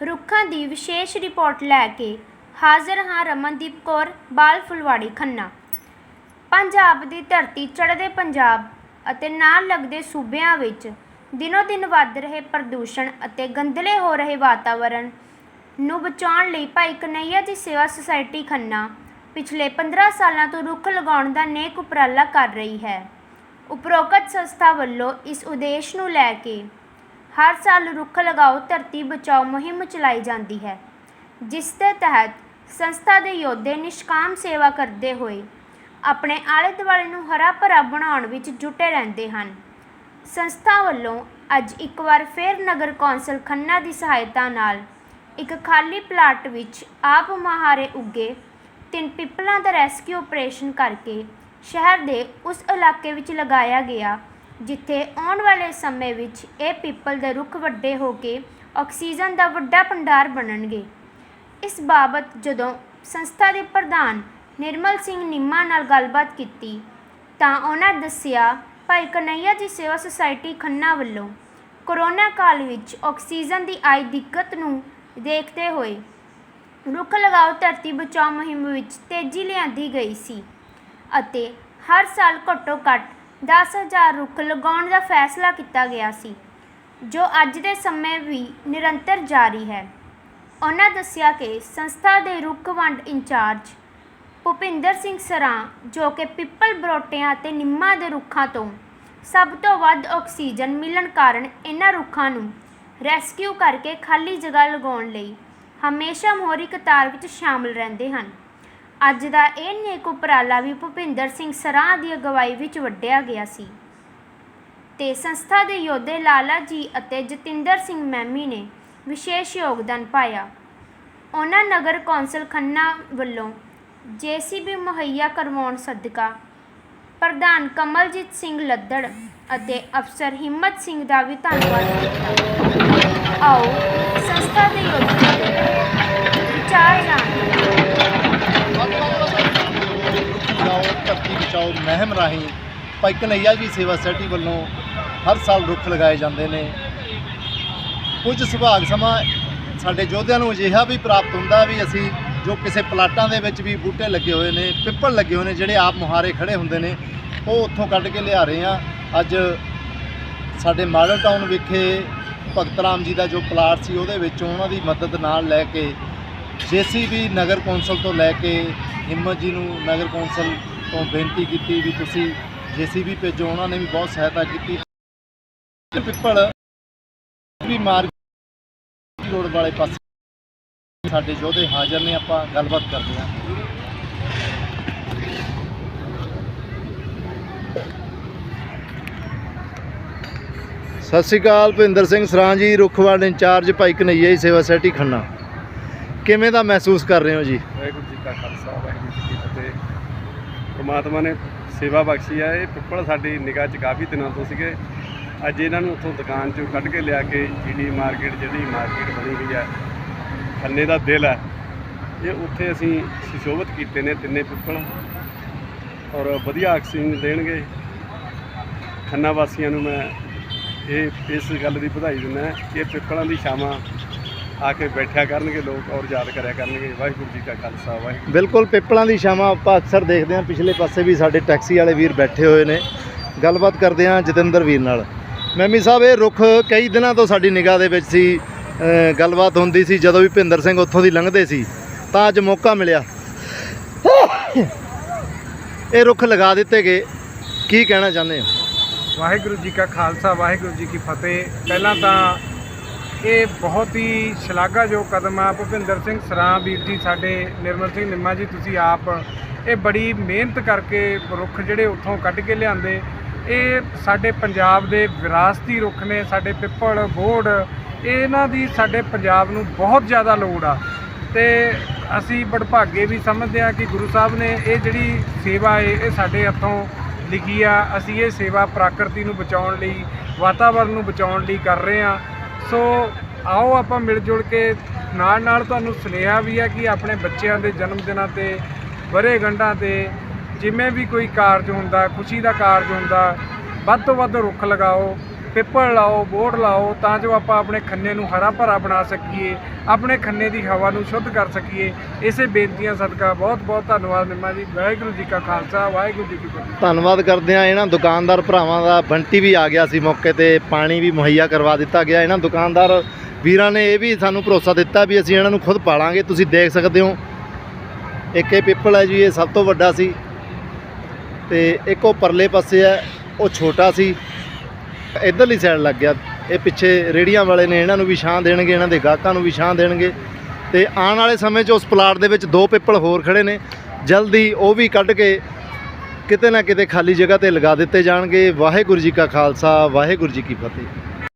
ਰੁੱਖਾਂ ਦੀ ਵਿਸ਼ੇਸ਼ ਰਿਪੋਰਟ ਲੈ ਕੇ ਹਾਜ਼ਰ ਹਾਂ ਰਮਨਦੀਪ ਕੌਰ ਬਾਲ ਫੁਲਵਾੜੀ ਖੰਨਾ। ਪੰਜਾਬ ਦੀ ਧਰਤੀ ਚੜ੍ਹਦੇ ਪੰਜਾਬ ਅਤੇ ਨਾਲ ਲੱਗਦੇ ਸੂਬਿਆਂ ਵਿੱਚ ਦਿਨੋ ਦਿਨ ਵੱਧ ਰਹੇ ਪ੍ਰਦੂਸ਼ਣ ਅਤੇ ਗੰਦਲੇ ਹੋ ਰਹੇ ਵਾਤਾਵਰਣ ਨੂੰ ਬਚਾਉਣ ਲਈ ਭਾਈ ਕਨਈਆ ਦੀ ਸੇਵਾ ਸੁਸਾਇਟੀ ਖੰਨਾ ਪਿਛਲੇ 15 ਸਾਲਾਂ ਤੋਂ ਰੁੱਖ ਲਗਾਉਣ ਦਾ ਨੇਕ ਉਪਰਾਲਾ ਕਰ ਰਹੀ ਹੈ। ਉਪਰੋਕਤ ਸੰਸਥਾ ਵੱਲੋਂ ਇਸ ਉਦੇਸ਼ ਨੂੰ ਲੈ ਕੇ ਹਰ ਸਾਲ ਰੁੱਖ ਲਗਾਓ, ਧਰਤੀ ਬਚਾਓ, ਮੁਹਿੰਮ ਚਲਾਈ ਜਾਂਦੀ ਹੈ। ਜਿਸ ਦੇ ਤਹਿਤ ਸੰਸਥਾ ਦੇ ਯੋਧੇ ਨਿਸ਼ਕਾਮ ਸੇਵਾ ਕਰਦੇ ਹੋਏ ਆਪਣੇ ਆਲੇ ਦੁਆਲੇ ਨੂੰ ਹਰਾ ਭਰਾ ਬਣਾਉਣ ਵਿੱਚ ਜੁਟੇ ਰਹਿੰਦੇ ਹਨ। ਸੰਸਥਾ ਵੱਲੋਂ ਅੱਜ ਇੱਕ ਵਾਰ ਫਿਰ ਨਗਰ ਕੌਂਸਲ ਖੰਨਾ ਦੀ ਸਹਾਇਤਾ ਨਾਲ ਇੱਕ ਖਾਲੀ ਪਲਾਟ ਵਿੱਚ ਆਪ ਮਹਾਰੇ ਉੱਗੇ ਤਿੰਨ ਪਿੱਪਲਾਂ ਦਾ ਰੈਸਕਿਊ ਆਪਰੇਸ਼ਨ ਕਰਕੇ ਸ਼ਹਿਰ ਦੇ ਉਸ ਇਲਾਕੇ ਵਿੱਚ ਲਗਾਇਆ ਗਿਆ ਜਿੱਥੇ ਆਉਣ ਵਾਲੇ ਸਮੇਂ ਵਿੱਚ ਇਹ ਪਿੱਪਲ ਦੇ ਰੁੱਖ ਵੱਡੇ ਹੋ ਕੇ ਆਕਸੀਜਨ ਦਾ ਵੱਡਾ ਭੰਡਾਰ ਬਣਨਗੇ। ਇਸ ਬਾਬਤ ਜਦੋਂ ਸੰਸਥਾ ਦੇ ਪ੍ਰਧਾਨ ਨਿਰਮਲ ਸਿੰਘ ਨਿੰਮਾ ਨਾਲ ਗੱਲਬਾਤ ਕੀਤੀ, ਤਾਂ ਉਹਨਾਂ ਦੱਸਿਆ, ਭਾਈ ਕਨਈਆ ਜੀ ਸੇਵਾ ਸੁਸਾਇਟੀ ਖੰਨਾ ਵੱਲੋਂ ਕੋਰੋਨਾ ਕਾਲ ਵਿੱਚ ਆਕਸੀਜਨ ਦੀ ਆਈ ਦਿੱਕਤ ਨੂੰ ਦੇਖਦੇ ਹੋਏ ਰੁੱਖ ਲਗਾਓ ਧਰਤੀ ਬਚਾਓ ਮੁਹਿੰਮ ਵਿੱਚ ਤੇਜ਼ੀ ਲਿਆਂਦੀ ਗਈ ਸੀ ਅਤੇ ਹਰ ਸਾਲ ਘੱਟੋ ਘੱਟ 10000 ਰੁੱਖ ਲਗਾਉਣ ਦਾ ਫੈਸਲਾ ਕੀਤਾ ਗਿਆ ਸੀ, ਜੋ ਅੱਜ ਦੇ ਸਮੇਂ ਵੀ ਨਿਰੰਤਰ ਜਾਰੀ ਹੈ। ਉਹਨਾਂ ਦੱਸਿਆ ਕਿ ਸੰਸਥਾ ਦੇ ਰੁੱਖ ਵੰਡ ਇੰਚਾਰਜ ਭੁਪਿੰਦਰ ਸਿੰਘ ਸਰਾਂ, ਜੋ ਕਿ ਪਿੱਪਲ ਬਰੋਟਿਆਂ ਅਤੇ ਨਿੰਮਾਂ ਦੇ ਰੁੱਖਾਂ ਤੋਂ ਸਭ ਤੋਂ ਵੱਧ ਆਕਸੀਜਨ ਮਿਲਣ ਕਾਰਨ ਇਹਨਾਂ ਰੁੱਖਾਂ ਨੂੰ ਰੈਸਕਿਊ ਕਰਕੇ ਖਾਲੀ ਜਗ੍ਹਾ ਲਗਾਉਣ ਲਈ ਹਮੇਸ਼ਾ ਮੋਹਰੀ ਕਤਾਰ ਵਿੱਚ ਸ਼ਾਮਲ ਰਹਿੰਦੇ ਹਨ। ਅੱਜ ਦਾ ਇਹ ਨੇਕ ਉਪਰਾਲਾ ਵੀ ਭੁਪਿੰਦਰ ਸਿੰਘ ਸਰਾਂ ਦੀ ਅਗਵਾਈ ਵਿੱਚ ਵੱਢਿਆ ਗਿਆ ਸੀ। ਤੇ ਸੰਸਥਾ ਦੇ ਯੋਧੇ ਲਾਲਾ ਜੀ ਅਤੇ ਜਤਿੰਦਰ ਸਿੰਘ ਮੈਮੀ ਨੇ ਵਿਸ਼ੇਸ਼ ਯੋਗਦਾਨ ਪਾਇਆ। ਉਹਨਾਂ ਨਗਰ ਕੌਂਸਲ ਖੰਨਾ ਵੱਲੋਂ ਜੀਸੀਬੀ ਮੁਹੱਈਆ ਕਰਵਾਉਣ ਸਦਕਾ ਪ੍ਰਧਾਨ ਕਮਲਜੀਤ ਸਿੰਘ ਲੱਦੜ ਅਤੇ ਅਫਸਰ ਹਿੰਮਤ ਸਿੰਘ ਦਾ ਵੀ ਧੰਨਵਾਦ ਕੀਤਾ। ਆਓ ਸੰਸਥਾ ਦੇ ਯੋਧਿਆਂ ਦੇ ਵਿਚਾਰ ਜਾਣਦੇ ਬਚਾਓ ਧਰਤੀ ਬਚਾਓ ਮਹਿਮ ਰਾਹੀਂ ਭਾਈ ਕਨਈਆ ਜੀ ਸੇਵਾ ਸੋਸਾਇਟੀ ਵੱਲੋਂ ਹਰ ਸਾਲ ਰੁੱਖ ਲਗਾਏ ਜਾਂਦੇ ਨੇ। ਕੁਝ ਸੁਭਾਗ ਸਮਾਂ ਸਾਡੇ ਯੋਧਿਆਂ ਨੂੰ ਅਜਿਹਾ ਵੀ ਪ੍ਰਾਪਤ ਹੁੰਦਾ ਵੀ ਅਸੀਂ ਜੋ ਕਿਸੇ ਪਲਾਟਾਂ ਦੇ ਵਿੱਚ ਵੀ ਬੂਟੇ ਲੱਗੇ ਹੋਏ ਨੇ, ਪਿੱਪਲ ਲੱਗੇ ਹੋਏ ਨੇ, ਜਿਹੜੇ ਆਪ ਮੁਹਾਰੇ ਖੜੇ ਹੁੰਦੇ ਨੇ, ਉਹ ਉੱਥੋਂ ਕੱਢ ਕੇ ਲਿਆ ਰਹੇ ਆ ਅੱਜ ਸਾਡੇ ਮਾਡਲ ਟਾਊਨ ਵਿਖੇ ਭਗਤ ਰਾਮ ਜੀ ਦਾ ਜੋ ਪਲਾਟ ਸੀ, ਉਹਦੇ ਵਿੱਚੋਂ ਉਹਨਾਂ ਦੀ ਮਦਦ ਨਾਲ ਲੈ ਕੇ ਜੇਸੀਬੀ ਨਗਰ ਕੌਂਸਲ ਤੋਂ ਲੈ ਕੇ ਹਿੰਮਤ ਜੀ ਨੂੰ ਨਗਰ ਕੌਂਸਲ ਤੋਂ ਬੇਨਤੀ ਕੀਤੀ ਵੀ ਤੁਸੀਂ ਜੇਸੀਬੀ ਭੇਜੋ, ਉਹਨਾਂ ਨੇ ਵੀ ਬਹੁਤ ਸਹਾਇਤਾ ਕੀਤੀ। ਪਿੱਪਲ ਵੀ ਮਾਰਗ ਰੋਡ ਵਾਲੇ ਪਾਸੇ ਸਾਡੇ ਯੋਧੇ ਹਾਜ਼ਰ ਨੇ, ਆਪਾਂ ਗੱਲਬਾਤ ਕਰਦੇ ਹਾਂ। ਸਤਿ ਸ਼੍ਰੀ ਅਕਾਲ, ਭਿੰਦਰ ਸਿੰਘ ਸਰਾਂ ਜੀ ਰੁੱਖਵਾਲ ਇੰਚਾਰਜ ਭਾਈ ਕਨਈਆ ਜੀ, ਸੇਵਾ ਸੈਟੀ ਖੰਨਾ। ਕਿਵੇਂ ਦਾ ਮਹਿਸੂਸ ਕਰ ਰਹੇ ਹੋ ਜੀ? ਵਾਹਿਗੁਰੂ ਜੀ ਕਾ ਖਾਲਸਾ, ਵਾਹਿਗੁਰੂ ਪ੍ਰਮਾਤਮਾ ਨੇ ਸੇਵਾ ਬਖਸ਼ੀ ਆ। ਇਹ ਪਿੱਪਲ ਸਾਡੀ ਨਿਗਾਹ 'ਚ ਕਾਫੀ ਦਿਨਾਂ ਤੋਂ ਸੀਗੇ। ਅੱਜ ਇਹਨਾਂ ਨੂੰ ਉੱਥੋਂ ਦੁਕਾਨ 'ਚੋਂ ਕੱਢ ਕੇ ਲਿਆ ਕੇ ਜੀਡੀ ਮਾਰਕੀਟ, ਜਿਹੜੀ ਮਾਰਕੀਟ ਬਣੀ ਹੋਈ ਆ, ਖੰਨੇ ਦਾ ਦਿਲ ਹੈ ਇਹ ਉੱਥੇ ਅਸੀਂ ਸੁਸ਼ੋਭਿਤ ਕੀਤੇ ਨੇ ਤਿੰਨੇ ਪਿੱਪਲ। ਔਰ ਵਧੀਆ ਆਕਸੀਜਨ ਦੇਣਗੇ। ਖੰਨਾ ਵਾਸੀਆਂ ਨੂੰ ਮੈਂ ਇਹ ਇਸ ਗੱਲ ਦੀ ਵਧਾਈ ਦਿੰਦਾ ਇਹ ਪਿੱਪਲਾਂ ਦੀ ਛਾਵਾਂ ਆ ਕੇ ਬੈਠਿਆ ਕਰਨਗੇ ਲੋਕ ਔਰ ਯਾਦ ਕਰਿਆ ਕਰਨਗੇ। ਵਾਹਿਗੁਰੂ ਜੀ ਕਾ ਖਾਲਸਾ ਵਾਹਿਗੁਰੂ ਬਿਲਕੁਲ ਪਿੱਪਲਾਂ ਦੀ ਛਾਵਾਂ ਆਪਾਂ ਅਕਸਰ ਦੇਖਦੇ ਹਾਂ। ਪਿਛਲੇ ਪਾਸੇ ਵੀ ਸਾਡੇ ਟੈਕਸੀ ਵਾਲੇ ਵੀਰ ਬੈਠੇ ਹੋਏ ਨੇ। ਗੱਲਬਾਤ ਕਰਦੇ ਹਾਂ ਜਤਿੰਦਰ ਵੀਰ ਨਾਲ। ਮੈਮੀ ਸਾਹਿਬ ਇਹ ਰੁੱਖ ਕਈ ਦਿਨਾਂ ਤੋਂ ਸਾਡੀ ਨਿਗਾਹ ਦੇ ਵਿੱਚ ਸੀ। ਗੱਲਬਾਤ ਹੁੰਦੀ ਸੀ ਜਦੋਂ ਵੀ ਭਿੰਦਰ ਸਿੰਘ ਉੱਥੋਂ ਦੀ ਲੰਘਦੇ ਸੀ ਤਾਂ ਅੱਜ ਮੌਕਾ ਮਿਲਿਆ। ਇਹ ਰੁੱਖ ਲਗਾ ਦਿੱਤੇ ਗਏ। ਕੀ ਕਹਿਣਾ ਚਾਹੁੰਦੇ ਹੋ? ਵਾਹਿਗੁਰੂ ਜੀ ਕਾ ਖਾਲਸਾ ਵਾਹਿਗੁਰੂ ਜੀ ਕੀ ਫਤਿਹ। ਪਹਿਲਾਂ ਤਾਂ ਇਹ ਬਹੁਤ ਹੀ ਸ਼ਲਾਘਾਯੋਗ ਕਦਮ ਆ। ਭੁਪਿੰਦਰ ਸਿੰਘ ਸਰਾਂ, ਵੀਰ ਜੀ ਸਾਡੇ, ਨਿਰਮਲ ਸਿੰਘ ਨਿੰਮਾ ਜੀ, ਤੁਸੀਂ ਆਪ ਇਹ ਬੜੀ ਮਿਹਨਤ ਕਰਕੇ ਰੁੱਖ ਜਿਹੜੇ ਉੱਥੋਂ ਕੱਢ ਕੇ ਲਿਆਂਦੇ। ਇਹ ਸਾਡੇ ਪੰਜਾਬ ਦੇ ਵਿਰਾਸਤੀ ਰੁੱਖ ਨੇ, ਸਾਡੇ ਪਿੱਪਲ, ਬੋੜ, ਇਹਨਾਂ ਦੀ ਸਾਡੇ ਪੰਜਾਬ ਨੂੰ ਬਹੁਤ ਜ਼ਿਆਦਾ ਲੋੜ ਆ। ਤੇ ਅਸੀਂ ਬੜਭਾਗੇ ਵੀ ਸਮਝਦੇ ਆ ਕਿ ਗੁਰੂ ਸਾਹਿਬ ਨੇ ਇਹ ਜਿਹੜੀ ਸੇਵਾ ਏ, ਇਹ ਸਾਡੇ ਹੱਥੋਂ ਲਿਖੀ ਆ। ਅਸੀਂ ਇਹ ਸੇਵਾ ਪ੍ਰਕਿਰਤੀ ਨੂੰ ਬਚਾਉਣ ਲਈ ਵਾਤਾਵਰਣ ਨੂੰ ਬਚਾਉਣ ਲਈ ਕਰ ਰਹੇ ਆ ਸੋ ਆਓ ਆਪਾਂ ਮਿਲ ਜੁਲ ਕੇ ਨਾਲ ਨਾਲ ਤੁਹਾਨੂੰ ਸੁਨੇਹਾ ਵੀ ਹੈ ਕਿ ਆਪਣੇ ਬੱਚਿਆਂ ਦੇ ਜਨਮ ਦਿਨਾਂ ਤੇ ਬਰੇ ਗੰਢਾਂ ਤੇ ਜਿਵੇਂ ਵੀ ਕੋਈ ਕਾਰਜ ਹੁੰਦਾ, ਖੁਸ਼ੀ ਦਾ ਕਾਰਜ ਹੁੰਦਾ, ਵੱਧ ਤੋਂ ਵੱਧ ਰੁੱਖ ਲਗਾਓ। ਪਿੱਪਲ ਲਾਓ, ਬੋਰਡ ਲਾਓ, ਤਾਂ ਜੋ ਆਪਾਂ ਆਪਣੇ ਖੰਨੇ ਨੂੰ ਹਰਾ ਭਰਾ ਬਣਾ ਸਕੀਏ, ਆਪਣੇ ਖੰਨੇ ਦੀ ਹਵਾ ਨੂੰ ਸ਼ੁੱਧ ਕਰ ਸਕੀਏ। ਇਸੇ ਬੇਨਤੀਆਂ ਸਦਕਾ ਬਹੁਤ ਬਹੁਤ ਧੰਨਵਾਦ ਨਿੰਮਾ ਜੀ, ਵਾਹਿਗੁਰੂ ਜੀ ਕਾ ਖਾਲਸਾ, ਵਾਹਿਗੁਰੂ ਜੀ ਕੀ ਫਤਿਹ। ਧੰਨਵਾਦ ਕਰਦੇ ਆ ਇਹਨਾਂ ਦੁਕਾਨਦਾਰ ਭਰਾਵਾਂ ਦਾ, ਬੰਟੀ ਵੀ ਆ ਗਿਆ ਸੀ ਮੌਕੇ ਤੇ, ਪਾਣੀ ਵੀ ਮੁਹੱਈਆ ਕਰਵਾ ਦਿੱਤਾ ਗਿਆ। ਇਹਨਾਂ ਦੁਕਾਨਦਾਰ ਵੀਰਾਂ ਨੇ ਇਹ ਵੀ ਸਾਨੂੰ ਭਰੋਸਾ ਦਿੱਤਾ ਵੀ ਅਸੀਂ ਇਹਨਾਂ ਨੂੰ ਖੁਦ ਪਾਲਾਂਗੇ, ਤੁਸੀਂ ਦੇਖ ਸਕਦੇ ਹੋ। ਇੱਕ ਇਹ ਪਿੱਪਲ ਹੈ ਜੀ, ਇਹ ਸਭ ਤੋਂ ਵੱਡਾ ਸੀ। ਤੇ ਇੱਕ ਉਹ ਪਰਲੇ ਪਾਸੇ ਹੈ, ਉਹ ਛੋਟਾ ਸੀ। ਇਧਰਲੀ ਸਾਈਡ ਲੱਗ ਗਿਆ। ਇਹ ਪਿੱਛੇ ਰੇੜੀਆਂ ਵਾਲੇ ਨੇ, ਇਹਨਾਂ ਨੂੰ ਵੀ ਛਾਂ ਦੇਣਗੇ, ਇਹਨਾਂ ਦੇ ਗਾਹਕਾਂ ਨੂੰ ਵੀ ਛਾਂ ਦੇਣਗੇ। ਤੇ ਆਉਣ ਵਾਲੇ ਸਮੇਂ 'ਚ ਉਸ ਪਲਾਟ ਦੇ ਵਿੱਚ ਦੋ ਪਿੱਪਲ ਹੋਰ ਖੜੇ ਨੇ। ਜਲਦੀ ਉਹ ਵੀ ਕੱਢ ਕੇ ਕਿਤੇ ਨਾ ਕਿਤੇ ਖਾਲੀ ਜਗ੍ਹਾ ਤੇ ਲਗਾ ਦਿੱਤੇ ਜਾਣਗੇ। ਵਾਹਿਗੁਰੂ ਜੀ ਕਾ ਖਾਲਸਾ, ਵਾਹਿਗੁਰੂ ਜੀ ਕੀ ਫਤਿਹ।